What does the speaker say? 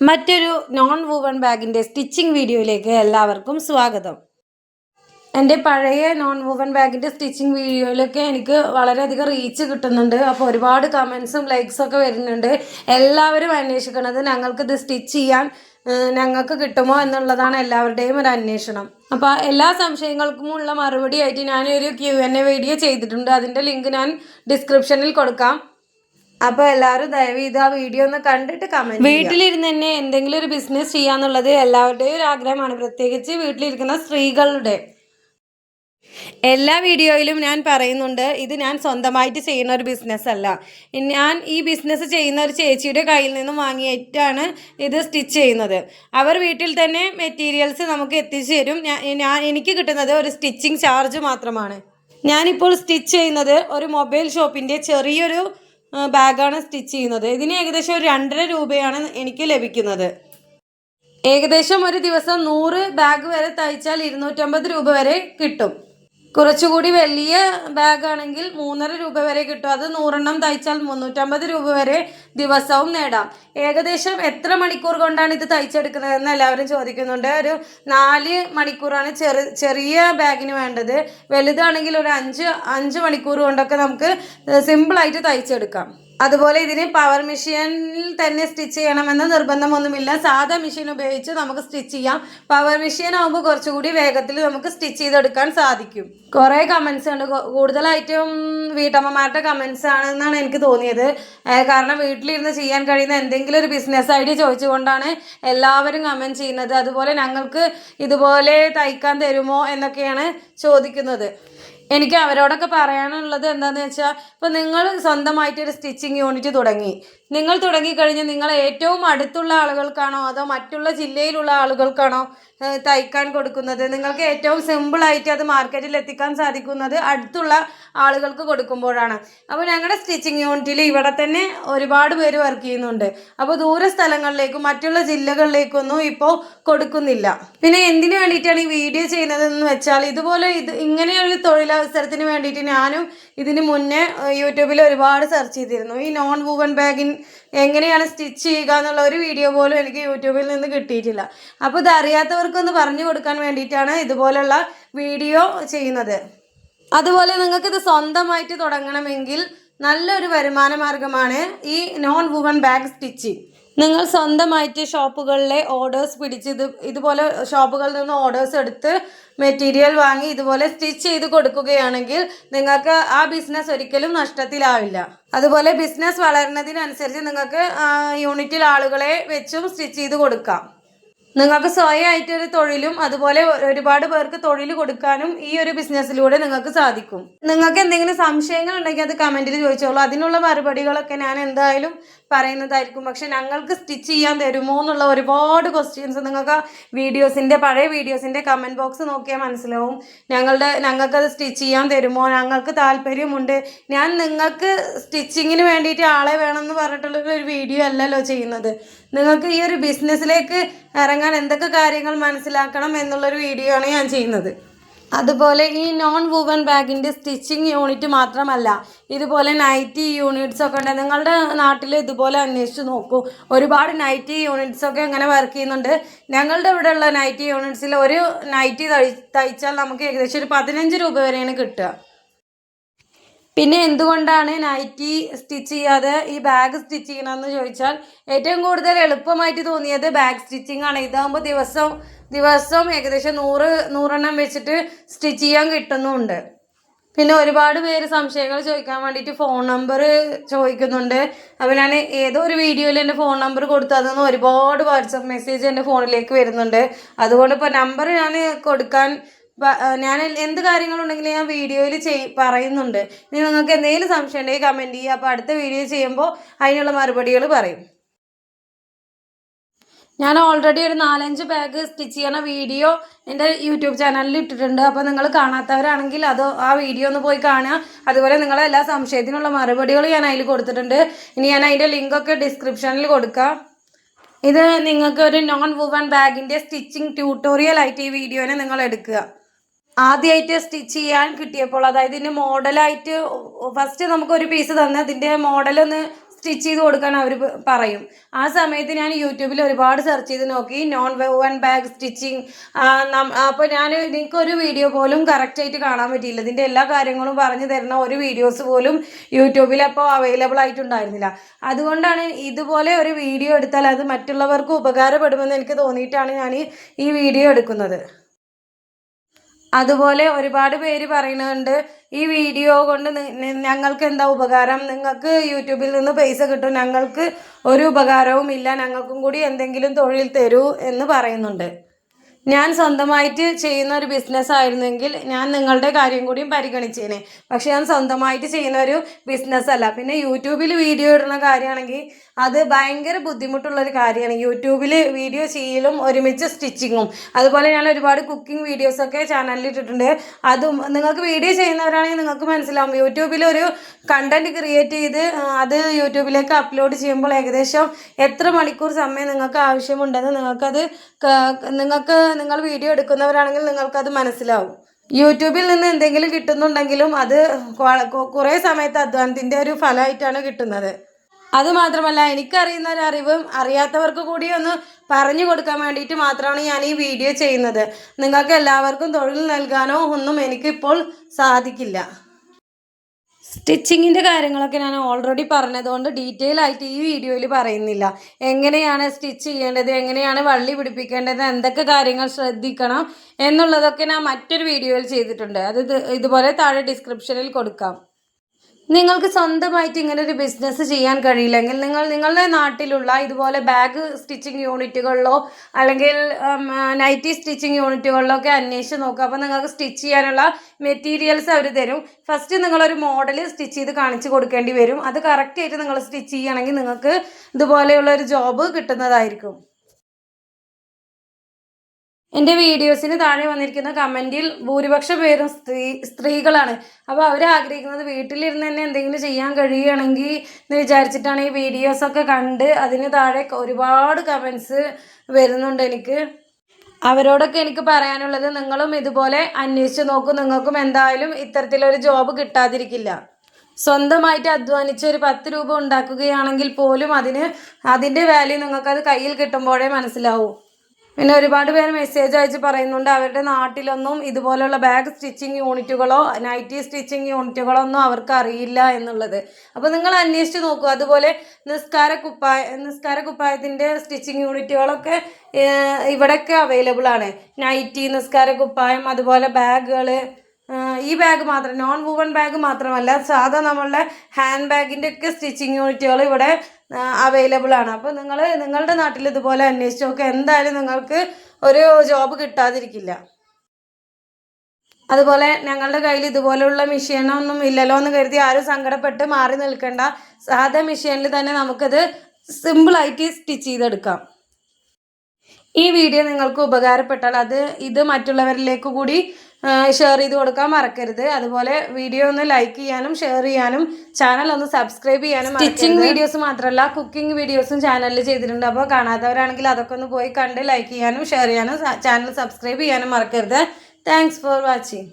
മറ്റൊരു non woven ബാഗിന്റെ stitching വീഡിയോയിലേക്ക് എല്ലാവർക്കും സ്വാഗതം. എന്റെ പഴയ നോൺ വൂവൺ ബാഗിന്റെ സ്റ്റിച്ചിങ് വീഡിയോയിലൊക്കെ എനിക്ക് വളരെയധികം റീച്ച് കിട്ടുന്നുണ്ട്. അപ്പോൾ ഒരുപാട് കമൻസും ലൈക്സും ഒക്കെ വരുന്നുണ്ട്. എല്ലാവരും അന്വേഷിക്കുന്നത് ഞങ്ങൾക്കിത് സ്റ്റിച്ച് ചെയ്യാൻ ഞങ്ങൾക്ക് കിട്ടുമോ എന്നുള്ളതാണ് എല്ലാവരുടെയും ഒരു അന്വേഷണം. അപ്പോൾ എല്ലാ സംശയങ്ങൾക്കുമുള്ള മറുപടി ആയിട്ട് ഞാനൊരു ക്യു എൻ എ വീഡിയോ ചെയ്തിട്ടുണ്ട്. അതിന്റെ ലിങ്ക് ഞാൻ ഡിസ്ക്രിപ്ഷനിൽ കൊടുക്കാം. അപ്പോൾ എല്ലാവരും ദയവ് ചെയ്ത് ആ വീഡിയോ ഒന്ന് കണ്ടിട്ട് കമന്റ് വീട്ടിലിരുന്ന് തന്നെ എന്തെങ്കിലും ഒരു ബിസിനസ് ചെയ്യാന്നുള്ളത് എല്ലാവരുടെയും ഒരു ആഗ്രഹമാണ്. പ്രത്യേകിച്ച് വീട്ടിലിരിക്കുന്ന സ്ത്രീകളുടെ. എല്ലാ വീഡിയോയിലും ഞാൻ പറയുന്നുണ്ട് ഇത് ഞാൻ സ്വന്തമായിട്ട് ചെയ്യുന്ന ഒരു ബിസിനസ് അല്ല. ഞാൻ ഈ ബിസിനസ് ചെയ്യുന്ന ഒരു ചേച്ചിയുടെ കയ്യിൽ നിന്നും വാങ്ങിയിട്ടാണ് ഇത് സ്റ്റിച്ച് ചെയ്യുന്നത്. അവർ വീട്ടിൽ തന്നെ മെറ്റീരിയൽസ് നമുക്ക് എത്തിച്ചു തരും. ഞാൻ എനിക്ക് കിട്ടുന്നത് ഒരു സ്റ്റിച്ചിങ് ചാർജ് മാത്രമാണ്. ഞാനിപ്പോൾ സ്റ്റിച്ച് ചെയ്യുന്നത് ഒരു മൊബൈൽ ഷോപ്പിന്റെ ചെറിയൊരു ബാഗാണ് സ്റ്റിച്ച് ചെയ്യുന്നത്. ഇതിന് ഏകദേശം ഒരു രണ്ടര രൂപയാണ് എനിക്ക് ലഭിക്കുന്നത്. ഏകദേശം ഒരു ദിവസം നൂറ് ബാഗ് വരെ തയ്ച്ചാൽ ഇരുന്നൂറ്റമ്പത് രൂപ വരെ കിട്ടും. കുറച്ചുകൂടി വലിയ ബാഗാണെങ്കിൽ മൂന്നര രൂപ വരെ കിട്ടും. അത് നൂറെണ്ണം തയ്ച്ചാൽ മുന്നൂറ്റമ്പത് രൂപ വരെ ദിവസവും നേടാം. ഏകദേശം എത്ര മണിക്കൂർ കൊണ്ടാണ് ഇത് തയ്ച്ചെടുക്കുന്നതെന്ന് എല്ലാവരും ചോദിക്കുന്നുണ്ട്. ഒരു നാല് മണിക്കൂറാണ് ചെറു ചെറിയ ബാഗിന് വേണ്ടത്. വലുതാണെങ്കിൽ ഒരു അഞ്ച് അഞ്ച് മണിക്കൂർ കൊണ്ടൊക്കെ നമുക്ക് സിമ്പിളായിട്ട് തയ്ച്ചെടുക്കാം. അതുപോലെ ഇതിന് പവർ മെഷീനിൽ തന്നെ സ്റ്റിച്ച് ചെയ്യണമെന്ന് നിർബന്ധമൊന്നുമില്ല. സാധാ മെഷീൻ ഉപയോഗിച്ച് നമുക്ക് സ്റ്റിച്ച് ചെയ്യാം. പവർ മെഷീൻ ആകുമ്പോൾ കുറച്ചുകൂടി വേഗത്തിൽ നമുക്ക് സ്റ്റിച്ച് ചെയ്തെടുക്കാൻ സാധിക്കും. കുറേ കമൻസ് ഉണ്ട്. കൂടുതലായിട്ടും വീട്ടമ്മമാരുടെ കമൻസ് ആണെന്നാണ് എനിക്ക് തോന്നിയത്. കാരണം വീട്ടിലിരുന്ന് ചെയ്യാൻ കഴിയുന്ന എന്തെങ്കിലും ഒരു ബിസിനസ് ഐഡിയ ചോദിച്ചുകൊണ്ടാണ് എല്ലാവരും കമന്റ് ചെയ്യുന്നത്. അതുപോലെ ഞങ്ങൾക്ക് ഇതുപോലെ തയ്ക്കാൻ തരുമോ എന്നൊക്കെയാണ് ചോദിക്കുന്നത്. എനിക്ക് അവരോടൊക്കെ പറയാനുള്ളത് എന്താണെന്ന് വെച്ചാൽ ഇപ്പോൾ നിങ്ങൾ സ്വന്തമായിട്ട് ഒരു സ്റ്റിച്ചിങ് യൂണിറ്റ് തുടങ്ങി. നിങ്ങൾ തുടങ്ങിക്കഴിഞ്ഞ് നിങ്ങൾ ഏറ്റവും അടുത്തുള്ള ആളുകൾക്കാണോ അതോ മറ്റുള്ള ജില്ലയിലുള്ള ആളുകൾക്കാണോ തയ്ക്കാൻ കൊടുക്കുന്നത്? നിങ്ങൾക്ക് ഏറ്റവും സിമ്പിളായിട്ട് അത് മാർക്കറ്റിൽ എത്തിക്കാൻ സാധിക്കുന്നത് അടുത്തുള്ള ആളുകൾക്ക് കൊടുക്കുമ്പോഴാണ്. അപ്പോൾ ഞങ്ങളുടെ സ്റ്റിച്ചിങ് യൂണിറ്റിൽ ഇവിടെ തന്നെ ഒരുപാട് പേര് വർക്ക് ചെയ്യുന്നുണ്ട്. അപ്പോൾ ദൂര സ്ഥലങ്ങളിലേക്കും മറ്റുള്ള ജില്ലകളിലേക്കൊന്നും ഇപ്പോൾ കൊടുക്കുന്നില്ല. പിന്നെ എന്തിനു വേണ്ടിയിട്ടാണ് ഈ വീഡിയോ ചെയ്യുന്നതെന്ന് വെച്ചാൽ ഇതുപോലെ ഇത് ഇങ്ങനെയൊരു ഒരു തൊഴിലവസരത്തിന് വേണ്ടിയിട്ട് ഞാനും ഇതിന് മുന്നേ യൂട്യൂബിൽ ഒരുപാട് സെർച്ച് ചെയ്തിരുന്നു. ഈ നോൺ വൂവൻ ബാഗിൻ എങ്ങനെയാണ് സ്റ്റിച്ച് ചെയ്യുക എന്നുള്ള ഒരു വീഡിയോ പോലും എനിക്ക് യൂട്യൂബിൽ നിന്ന് കിട്ടിയിട്ടില്ല. അപ്പോൾ ഇത് അറിയാത്തവർക്കൊന്ന് പറഞ്ഞു കൊടുക്കാൻ വേണ്ടിയിട്ടാണ് ഇതുപോലുള്ള വീഡിയോ ചെയ്യുന്നത്. അതുപോലെ നിങ്ങൾക്കിത് സ്വന്തമായിട്ട് തുടങ്ങണമെങ്കിൽ നല്ലൊരു വരുമാന മാർഗമാണ് ഈ നോൺ വുവൻ ബാഗ് സ്റ്റിച്ചിങ് നിങ്ങൾ സ്വന്തമായിട്ട് ഷോപ്പുകളിലെ ഓർഡേഴ്സ് പിടിച്ച് ഇത് ഇതുപോലെ ഷോപ്പുകളിൽ നിന്ന് ഓർഡേഴ്സ് എടുത്ത് മെറ്റീരിയൽ വാങ്ങി ഇതുപോലെ സ്റ്റിച്ച് ചെയ്ത് കൊടുക്കുകയാണെങ്കിൽ നിങ്ങൾക്ക് ആ ബിസിനസ് ഒരിക്കലും നഷ്ടത്തിലാവില്ല. അതുപോലെ ബിസിനസ് വളരുന്നതിനനുസരിച്ച് നിങ്ങൾക്ക് യൂണിറ്റിൽ ആളുകളെ വെച്ചും സ്റ്റിച്ച് ചെയ്ത് കൊടുക്കാം. നിങ്ങൾക്ക് സ്വയമായിട്ട് ഒരു തൊഴിലും അതുപോലെ ഒരുപാട് പേർക്ക് തൊഴിൽ കൊടുക്കാനും ഈ ഒരു ബിസിനസ്സിലൂടെ നിങ്ങൾക്ക് സാധിക്കും. നിങ്ങൾക്ക് എന്തെങ്കിലും സംശയങ്ങൾ ഉണ്ടെങ്കിൽ അത് കമന്റിൽ ചോദിച്ചോളൂ. അതിനുള്ള മറുപടികളൊക്കെ ഞാൻ എന്തായാലും പറയുന്നതായിരിക്കും. പക്ഷെ ഞങ്ങൾക്ക് സ്റ്റിച്ച് ചെയ്യാൻ തരുമോ എന്നുള്ള ഒരുപാട് ക്വസ്റ്റ്യൻസ് നിങ്ങൾക്ക് വീഡിയോസിന്റെ പഴയ വീഡിയോസിന്റെ കമന്റ് ബോക്സ് നോക്കിയാൽ മനസ്സിലാവും. ഞങ്ങളുടെ ഞങ്ങൾക്കത് സ്റ്റിച്ച് ചെയ്യാൻ തരുമോ? ഞങ്ങൾക്ക് താല്പര്യമുണ്ട്. ഞാൻ നിങ്ങൾക്ക് സ്റ്റിച്ചിങ്ങിന് വേണ്ടിയിട്ട് ആളെ വേണമെന്ന് പറഞ്ഞിട്ടുള്ള ഒരു വീഡിയോ അല്ലല്ലോ ചെയ്യുന്നത്. നിങ്ങൾക്ക് ഈ ഒരു ബിസിനസ്സിലേക്ക് ഇറങ്ങാൻ എന്തൊക്കെ കാര്യങ്ങൾ മനസ്സിലാക്കണം എന്നുള്ളൊരു വീഡിയോ ആണ് ഞാൻ ചെയ്യുന്നത്. അതുപോലെ ഈ നോൺ വുവൻ ബാഗിന്റെ സ്റ്റിച്ചിങ് യൂണിറ്റ് മാത്രമല്ല ഇതുപോലെ നൈറ്റി യൂണിറ്റ്സ് ഒക്കെ ഉണ്ട്. നിങ്ങളുടെ നാട്ടിൽ ഇതുപോലെ അന്വേഷിച്ച് നോക്കൂ. ഒരുപാട് നൈറ്റി യൂണിറ്റ്സ് ഒക്കെ ഇങ്ങനെ വർക്ക് ചെയ്യുന്നുണ്ട്. ഞങ്ങളുടെ ഇവിടെ ഉള്ള നൈറ്റി യൂണിറ്റ്സിൽ ഒരു നൈറ്റി തയ്ച്ചാൽ നമുക്ക് ഏകദേശം ഒരു പതിനഞ്ച് രൂപ വരെയാണ് കിട്ടുക. പിന്നെ എന്തുകൊണ്ടാണ് നൈറ്റി സ്റ്റിച്ച് ചെയ്യാതെ ഈ ബാഗ് സ്റ്റിച്ച് ചെയ്യണമെന്ന് ചോദിച്ചാൽ ഏറ്റവും കൂടുതൽ എളുപ്പമായിട്ട് തോന്നിയത് ബാഗ് സ്റ്റിച്ചിങ് ആണ്. ഇതാകുമ്പോൾ ദിവസം ദിവസവും ഏകദേശം നൂറ് നൂറെണ്ണം വെച്ചിട്ട് സ്റ്റിച്ച് ചെയ്യാൻ കിട്ടുന്നുമുണ്ട് പിന്നെ ഒരുപാട് പേര് സംശയങ്ങൾ ചോദിക്കാൻ വേണ്ടിയിട്ട് ഫോൺ നമ്പർ ചോദിക്കുന്നുണ്ട്. അപ്പോൾ ഞാൻ ഏതോ ഒരു വീഡിയോയിൽ എന്റെ ഫോൺ നമ്പർ കൊടുത്തു. അതൊന്ന് ഒരുപാട് വാട്സപ്പ് മെസ്സേജ് എന്റെ ഫോണിലേക്ക് വരുന്നുണ്ട്. അതുകൊണ്ട് ഇപ്പോൾ നമ്പർ ഞാൻ കൊടുക്കാൻ ഞാൻ എന്ത് കാര്യങ്ങളുണ്ടെങ്കിലും ഞാൻ വീഡിയോയിൽ ചെയ് പറയുന്നുണ്ട്. ഇനി നിങ്ങൾക്ക് എന്തെങ്കിലും സംശയം ഉണ്ടെങ്കിൽ കമന്റ് ചെയ്യുക. അപ്പോൾ അടുത്ത വീഡിയോ ചെയ്യുമ്പോൾ അതിനുള്ള മറുപടികൾ പറയും. ഞാൻ ഓൾറെഡി ഒരു നാലഞ്ച് ബാഗ് സ്റ്റിച്ച് ചെയ്യണ വീഡിയോ എന്റെ യൂട്യൂബ് ചാനലിൽ ഇട്ടിട്ടുണ്ട്. അപ്പോൾ നിങ്ങൾ കാണാത്തവരാണെങ്കിൽ അത് ആ വീഡിയോ ഒന്ന് പോയി കാണുക. അതുപോലെ നിങ്ങളെ എല്ലാ സംശയത്തിനുള്ള മറുപടികൾ ഞാൻ അതിൽ കൊടുത്തിട്ടുണ്ട്. ഇനി ഞാൻ അതിന്റെ ലിങ്കൊക്കെ ഡിസ്ക്രിപ്ഷനിൽ കൊടുക്കാം. ഇത് നിങ്ങൾക്ക് ഒരു നോൺ വുവൺ ബാഗിന്റെ സ്റ്റിച്ചിങ് ട്യൂട്ടോറിയൽ ആയിട്ട് ഈ വീഡിയോനെ നിങ്ങൾ എടുക്കുക. ആദ്യമായിട്ട് സ്റ്റിച്ച് ചെയ്യാൻ കിട്ടിയപ്പോൾ അതായത് ഇതിന്റെ മോഡലായിട്ട് ഫസ്റ്റ് നമുക്കൊരു പീസ് തന്ന് ഇതിന്റെ മോഡലൊന്ന് സ്റ്റിച്ച് ചെയ്ത് കൊടുക്കാൻ അവർ പറയും. ആ സമയത്ത് ഞാൻ യൂട്യൂബിൽ ഒരുപാട് സെർച്ച് ചെയ്ത് നോക്കി നോൺ വൺ ബാഗ് സ്റ്റിച്ചിങ് അപ്പോൾ ഞാൻ എനിക്കൊരു വീഡിയോ പോലും കറക്റ്റായിട്ട് കാണാൻ പറ്റിയില്ല. ഇതിന്റെ എല്ലാ കാര്യങ്ങളും പറഞ്ഞു തരുന്ന ഒരു വീഡിയോസ് പോലും യൂട്യൂബിൽ അപ്പോൾ അവൈലബിൾ ആയിട്ടുണ്ടായിരുന്നില്ല. അതുകൊണ്ടാണ് ഇതുപോലെ ഒരു വീഡിയോ എടുത്താൽ അത് മറ്റുള്ളവർക്ക് ഉപകാരപ്പെടുമെന്ന് എനിക്ക് തോന്നിയിട്ടാണ് ഞാൻ ഈ വീഡിയോ എടുക്കുന്നത്. അതുപോലെ ഒരുപാട് പേര് പറയുന്നുണ്ട് ഈ വീഡിയോ കൊണ്ട് ഞങ്ങൾക്ക് എന്താ ഉപകാരം? നിങ്ങൾക്ക് യൂട്യൂബിൽ നിന്ന് പൈസ കിട്ടും. ഞങ്ങൾക്ക് ഒരു ഉപകാരവും ഇല്ല. ഞങ്ങൾക്കും കൂടി എന്തെങ്കിലും തൊഴിൽ തരൂ എന്ന് പറയുന്നുണ്ട്. ഞാൻ സ്വന്തമായിട്ട് ചെയ്യുന്ന ഒരു ബിസിനസ് ആയിരുന്നെങ്കിൽ ഞാൻ നിങ്ങളുടെ കാര്യം കൂടിയും പരിഗണിച്ചേനെ. പക്ഷെ ഞാൻ സ്വന്തമായിട്ട് ചെയ്യുന്ന ഒരു ബിസിനസ് അല്ല. പിന്നെ യൂട്യൂബിൽ വീഡിയോ ഇടുന്ന കാര്യമാണെങ്കിൽ അത് ഭയങ്കര ബുദ്ധിമുട്ടുള്ളൊരു കാര്യമാണ്. യൂട്യൂബിൽ വീഡിയോ ചെയ്യലും ഒരുമിച്ച് സ്റ്റിച്ചിങ്ങും. അതുപോലെ ഞാൻ ഒരുപാട് കുക്കിംഗ് വീഡിയോസൊക്കെ ചാനലിൽ ഇട്ടിട്ടുണ്ട് അതും നിങ്ങൾക്ക് വീഡിയോ ചെയ്യുന്നവരാണെങ്കിൽ നിങ്ങൾക്ക് മനസ്സിലാവും. യൂട്യൂബിൽ ഒരു കണ്ടന്റ് ക്രിയേറ്റ് ചെയ്ത് അത് യൂട്യൂബിലേക്ക് അപ്ലോഡ് ചെയ്യുമ്പോൾ ഏകദേശം എത്ര മണിക്കൂർ സമയം നിങ്ങൾക്ക് ആവശ്യമുണ്ടെന്ന് നിങ്ങൾക്കത് നിങ്ങൾക്ക് നിങ്ങൾ വീഡിയോ എടുക്കുന്നവരാണെങ്കിൽ നിങ്ങൾക്കത് മനസ്സിലാവും. യൂട്യൂബിൽ നിന്ന് എന്തെങ്കിലും കിട്ടുന്നുണ്ടെങ്കിലും അത് കുറേ സമയത്ത് അധ്വാനത്തിന്റെ ഒരു ഫലമായിട്ടാണ് കിട്ടുന്നത്. അത് മാത്രമല്ല എനിക്കറിയുന്ന ഒരു അറിവും അറിയാത്തവർക്ക് കൂടി ഒന്ന് പറഞ്ഞു കൊടുക്കാൻ വേണ്ടിയിട്ട് മാത്രമാണ് ഞാൻ ഈ വീഡിയോ ചെയ്യുന്നത്. നിങ്ങൾക്ക് എല്ലാവർക്കും തൊഴിൽ നൽകാനോ ഒന്നും എനിക്കിപ്പോൾ സാധിക്കില്ല. സ്റ്റിച്ചിങ്ങിന്റെ കാര്യങ്ങളൊക്കെ ഞാൻ ഓൾറെഡി പറഞ്ഞതുകൊണ്ട് ഡീറ്റെയിൽ ആയിട്ട് ഈ വീഡിയോയിൽ പറയുന്നില്ല. എങ്ങനെയാണ് സ്റ്റിച്ച് ചെയ്യേണ്ടത് എങ്ങനെയാണ് വള്ളി പിടിപ്പിക്കേണ്ടത് എന്തൊക്കെ കാര്യങ്ങൾ ശ്രദ്ധിക്കണം എന്നുള്ളതൊക്കെ ഞാൻ മറ്റൊരു വീഡിയോയിൽ ചെയ്തിട്ടുണ്ട്. അത് ഇതുപോലെ താഴെ ഡിസ്ക്രിപ്ഷനിൽ കൊടുക്കാം. നിങ്ങൾക്ക് സ്വന്തമായിട്ട് ഇങ്ങനെ ഒരു ബിസിനസ് ചെയ്യാൻ കഴിയില്ലെങ്കിൽ നിങ്ങൾ നിങ്ങളുടെ നാട്ടിലുള്ള ഇതുപോലെ ബാഗ് സ്റ്റിച്ചിങ് യൂണിറ്റുകളിലോ അല്ലെങ്കിൽ നൈറ്റി സ്റ്റിച്ചിങ് യൂണിറ്റുകളിലോ ഒക്കെ അന്വേഷിച്ച് നോക്കുക. അപ്പോൾ നിങ്ങൾക്ക് സ്റ്റിച്ച് ചെയ്യാനുള്ള മെറ്റീരിയൽസ് അവർ തരും. ഫസ്റ്റ് നിങ്ങളൊരു മോഡൽ സ്റ്റിച്ച് ചെയ്ത് കാണിച്ചു കൊടുക്കേണ്ടി വരും. അത് കറക്റ്റായിട്ട് നിങ്ങൾ സ്റ്റിച്ച് ചെയ്യുകയാണെങ്കിൽ നിങ്ങൾക്ക് ഇതുപോലെയുള്ള ഒരു ജോബ് കിട്ടുന്നതായിരിക്കും. എന്റെ വീഡിയോസിന് താഴെ വന്നിരിക്കുന്ന കമന്റിൽ ഭൂരിപക്ഷ പേരും സ്ത്രീ സ്ത്രീകളാണ്. അപ്പോൾ അവർ ആഗ്രഹിക്കുന്നത് വീട്ടിലിരുന്ന് തന്നെ എന്തെങ്കിലും ചെയ്യാൻ കഴിയുകയാണെങ്കിൽ എന്ന് വിചാരിച്ചിട്ടാണ് ഈ വീഡിയോസൊക്കെ കണ്ട് അതിന് താഴെ ഒരുപാട് കമൻസ് വരുന്നുണ്ട് എനിക്ക്. അവരോടൊക്കെ എനിക്ക് പറയാനുള്ളത് നിങ്ങളും ഇതുപോലെ അന്വേഷിച്ച് നോക്കും. നിങ്ങൾക്കും എന്തായാലും ഇത്തരത്തിലൊരു ജോബ് കിട്ടാതിരിക്കില്ല. സ്വന്തമായിട്ട് അധ്വാനിച്ച് ഒരു പത്ത് രൂപ ഉണ്ടാക്കുകയാണെങ്കിൽ പോലും അതിന് അതിന്റെ വാല്യൂ നിങ്ങൾക്കത് കയ്യിൽ കിട്ടുമ്പോഴേ മനസ്സിലാവൂ. പിന്നെ ഒരുപാട് പേര് മെസ്സേജ് അയച്ച് പറയുന്നുണ്ട്. അവരുടെ നാട്ടിലൊന്നും ഇതുപോലുള്ള ബാഗ് സ്റ്റിച്ചിങ് യൂണിറ്റുകളോ നൈറ്റി സ്റ്റിച്ചിങ് യൂണിറ്റുകളോ ഒന്നും അവർക്ക് അറിയില്ല എന്നുള്ളത്. അപ്പോൾ നിങ്ങൾ അന്വേഷിച്ച് നോക്കൂ. അതുപോലെ നിസ്കാര കുപ്പായ നിസ്കാര കുപ്പായത്തിന്റെ സ്റ്റിച്ചിങ് യൂണിറ്റുകളൊക്കെ ഇവിടെയൊക്കെ അവൈലബിൾ ആണ്. നൈറ്റി നിസ്കാര കുപ്പായം അതുപോലെ ബാഗുകൾ ഈ ബാഗ് മാത്രം നോൺ വുവൺ ബാഗ് മാത്രമല്ല സാധാ നമ്മളുടെ ഹാൻഡ് ബാഗിന്റെ ഒക്കെ സ്റ്റിച്ചിങ് യൂണിറ്റുകൾ ഇവിടെ അവൈലബിൾ ആണ്. അപ്പോൾ നിങ്ങൾ നിങ്ങളുടെ നാട്ടിൽ ഇതുപോലെ അന്വേഷിച്ച് നോക്കുക എന്തായാലും നിങ്ങൾക്ക് ഒരു ജോബ് കിട്ടാതിരിക്കില്ല. അതുപോലെ ഞങ്ങളുടെ കയ്യിൽ ഇതുപോലെയുള്ള മെഷീനൊന്നും ഇല്ലല്ലോ എന്ന് കരുതി ആരും സങ്കടപ്പെട്ട് മാറി നിൽക്കേണ്ട. സാധാ മെഷീനിൽ തന്നെ നമുക്കത് സിമ്പിളായിട്ട് സ്റ്റിച്ച് ചെയ്തെടുക്കാം. ഈ വീഡിയോ നിങ്ങൾക്ക് ഉപകാരപ്പെട്ടാൽ അത് ഇത് മറ്റുള്ളവരിലേക്ക് കൂടി ഷെയർ ചെയ്ത് കൊടുക്കാൻ മറക്കരുത്. അതുപോലെ വീഡിയോ ഒന്ന് ലൈക്ക് ചെയ്യാനും ഷെയർ ചെയ്യാനും ചാനൽ ഒന്ന് സബ്സ്ക്രൈബ് ചെയ്യാനും സ്റ്റിച്ചിങ് വീഡിയോസ് മാത്രമല്ല കുക്കിംഗ് വീഡിയോസും ചാനലിൽ ചെയ്തിട്ടുണ്ട്. അപ്പോൾ കാണാത്തവരാണെങ്കിൽ അതൊക്കെ ഒന്ന് പോയി കണ്ട് ലൈക്ക് ചെയ്യാനും ഷെയർ ചെയ്യാനും ചാനൽ സബ്സ്ക്രൈബ് ചെയ്യാനും മറക്കരുത്. Thanks for watching